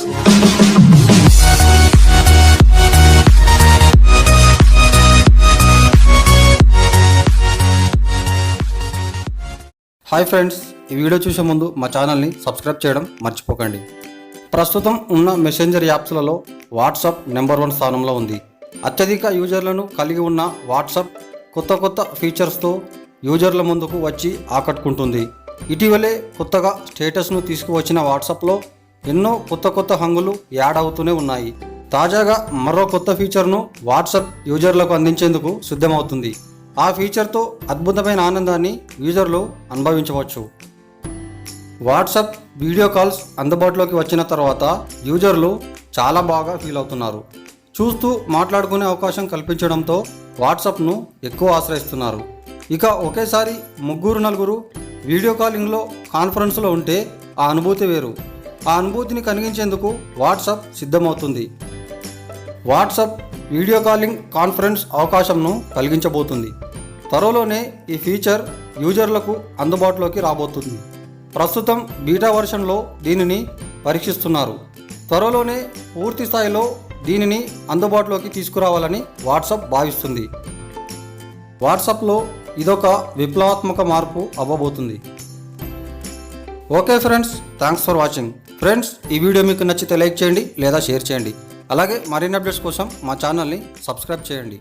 Hi friends ఈ video చూసే ముందు మా ఛానల్ని సబ్స్క్రైబ్ చేయడం మర్చిపోకండి. ప్రస్తుతం ఉన్న మెసెంజర్ యాప్స్లలో వాట్సాప్ నెంబర్ వన్ స్థానంలో ఉంది. అత్యధిక యూజర్లను కలిగి ఉన్న వాట్సాప్ కొత్త కొత్త ఫీచర్స్తో యూజర్ల ముందుకు వచ్చి ఆకట్టుకుంటుంది. ఇటీవలే కొత్తగా స్టేటస్ను తీసుకువచ్చిన వాట్సాప్లో ఎన్నో కొత్త కొత్త హంగులు యాడ్ అవుతూనే ఉన్నాయి. తాజాగా మరో కొత్త ఫీచర్ను వాట్సాప్ యూజర్లకు అందించేందుకు సిద్ధమవుతుంది. ఆ ఫీచర్తో అద్భుతమైన ఆనందాన్ని యూజర్లు అనుభవించవచ్చు. వాట్సాప్ వీడియో కాల్స్ అందుబాటులోకి వచ్చిన తర్వాత యూజర్లు చాలా బాగా ఫీల్ అవుతున్నారు. చూస్తూ మాట్లాడుకునే అవకాశం కల్పించడంతో వాట్సాప్ను ఎక్కువ ఆశ్రయిస్తున్నారు. ఇక ఒకేసారి ముగ్గురు నలుగురు వీడియో కాలింగ్లో కాన్ఫరెన్స్లో ఉంటే ఆ అనుభూతి వేరు. ఆ అనుభూతిని కలిగించేందుకు వాట్సాప్ సిద్ధమవుతుంది. వాట్సాప్ వీడియో కాలింగ్ కాన్ఫరెన్స్ అవకాశంను కలిగించబోతుంది. త్వరలోనే ఈ ఫీచర్ యూజర్లకు అందుబాటులోకి రాబోతుంది. ప్రస్తుతం బీటా వర్షన్లో దీనిని పరీక్షిస్తున్నారు. త్వరలోనే పూర్తి స్థాయిలో దీనిని అందుబాటులోకి తీసుకురావాలని వాట్సాప్ భావిస్తుంది. వాట్సాప్లో ఇదొక విప్లవాత్మక మార్పు అవ్వబోతుంది. Okay friends thanks for watching. Friends ఈ వీడియో మీకు నచ్చితే లైక్ చేయండి లేదా షేర్ చేయండి. అలాగే మరిన్ని అప్డేట్స్ కోసం మా ఛానల్ని సబ్స్క్రైబ్ చేయండి.